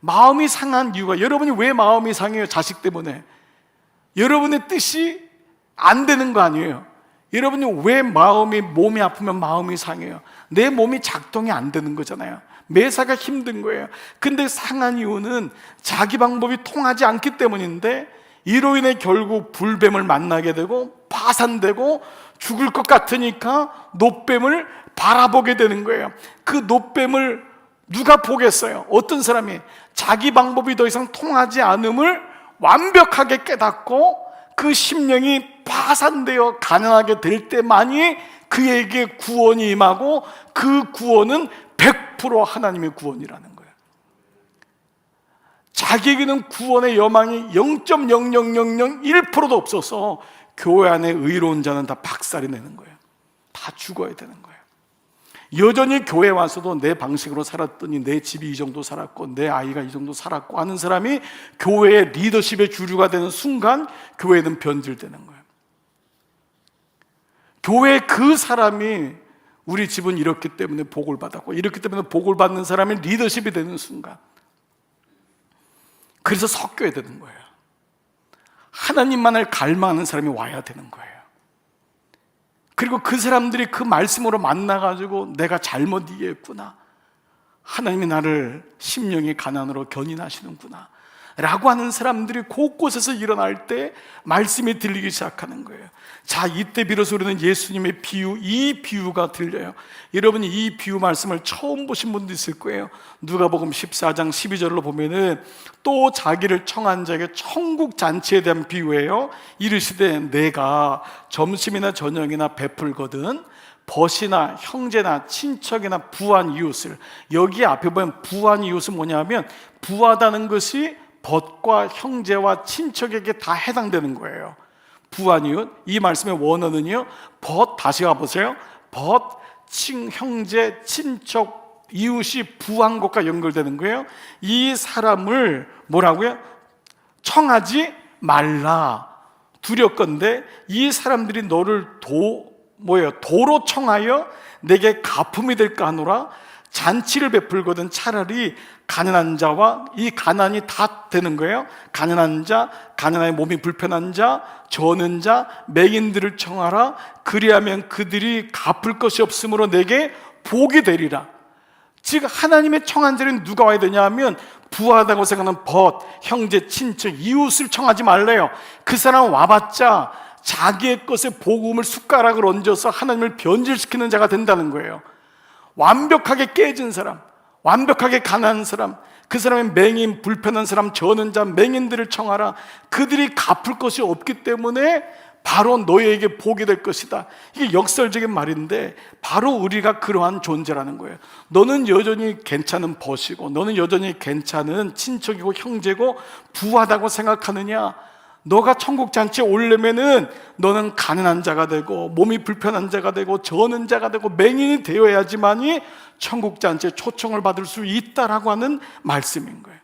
마음이 상한 이유가 여러분이 왜 마음이 상해요? 자식 때문에. 여러분의 뜻이 안 되는 거 아니에요. 여러분이 왜 마음이 몸이 아프면 마음이 상해요? 내 몸이 작동이 안 되는 거잖아요. 매사가 힘든 거예요. 근데 상한 이유는 자기 방법이 통하지 않기 때문인데 이로 인해 결국 불뱀을 만나게 되고 파산되고 죽을 것 같으니까 노뱀을 바라보게 되는 거예요. 그 노뱀을 누가 보겠어요? 어떤 사람이 자기 방법이 더 이상 통하지 않음을 완벽하게 깨닫고 그 심령이 파산되어 가난하게 될 때만이 그에게 구원이 임하고 그 구원은 100% 하나님의 구원이라는 거예요. 자기에게는 구원의 여망이 0.00001%도 없어서 교회 안에 의로운 자는 다 박살이 내는 거예요. 다 죽어야 되는 거예요. 여전히 교회 와서도 내 방식으로 살았더니 내 집이 이 정도 살았고 내 아이가 이 정도 살았고 하는 사람이 교회의 리더십의 주류가 되는 순간 교회는 변질되는 거예요. 교회 그 사람이 우리 집은 이렇기 때문에 복을 받았고 이렇기 때문에 복을 받는 사람이 리더십이 되는 순간 그래서 섞여야 되는 거예요. 하나님만을 갈망하는 사람이 와야 되는 거예요. 그리고 그 사람들이 그 말씀으로 만나가지고 내가 잘못 이해했구나. 하나님이 나를 심령의 가난으로 견인하시는구나. 라고 하는 사람들이 곳곳에서 일어날 때 말씀이 들리기 시작하는 거예요. 자, 이때 비로소 우리는 예수님의 비유, 이 비유가 들려요. 여러분이 이 비유 말씀을 처음 보신 분도 있을 거예요. 누가복음 14장 12절로 보면은 또 자기를 청한 자에게 천국 잔치에 대한 비유예요. 이르시되 내가 점심이나 저녁이나 베풀거든 벗이나 형제나 친척이나 부한 이웃을 여기 앞에 보면 부한 이웃은 뭐냐면 부하다는 것이 벗과 형제와 친척에게 다 해당되는 거예요. 부한 이웃 이 말씀의 원어는요. 벗 다시 가 보세요. 벗, 친, 형제, 친척, 이웃이 부한 것과 연결되는 거예요. 이 사람을 뭐라고요? 청하지 말라. 두렵건데 이 사람들이 너를 도 뭐예요? 도로 청하여 내게 가품이 될까 하노라. 잔치를 베풀거든 차라리 가난한 자와 이 가난이 다 되는 거예요. 가난한 자, 가난한 몸이 불편한 자, 저는 자, 맹인들을 청하라. 그리하면 그들이 갚을 것이 없으므로 내게 복이 되리라. 즉 하나님의 청한 자는 누가 와야 되냐 하면 부하다고 생각하는 벗, 형제, 친척, 이웃을 청하지 말래요. 그 사람 와봤자 자기의 것에 복음을 숟가락을 얹어서 하나님을 변질시키는 자가 된다는 거예요. 완벽하게 깨진 사람, 완벽하게 가난한 사람, 그 사람의 맹인, 불편한 사람, 저는 자, 맹인들을 청하라. 그들이 갚을 것이 없기 때문에 바로 너희에게 복이 될 것이다. 이게 역설적인 말인데 바로 우리가 그러한 존재라는 거예요. 너는 여전히 괜찮은 벗이고 너는 여전히 괜찮은 친척이고 형제고 부하다고 생각하느냐? 너가 천국 잔치에 오려면은 너는 가난한 자가 되고 몸이 불편한 자가 되고 저는 자가 되고 맹인이 되어야지만이 천국 잔치에 초청을 받을 수 있다라고 하는 말씀인 거예요.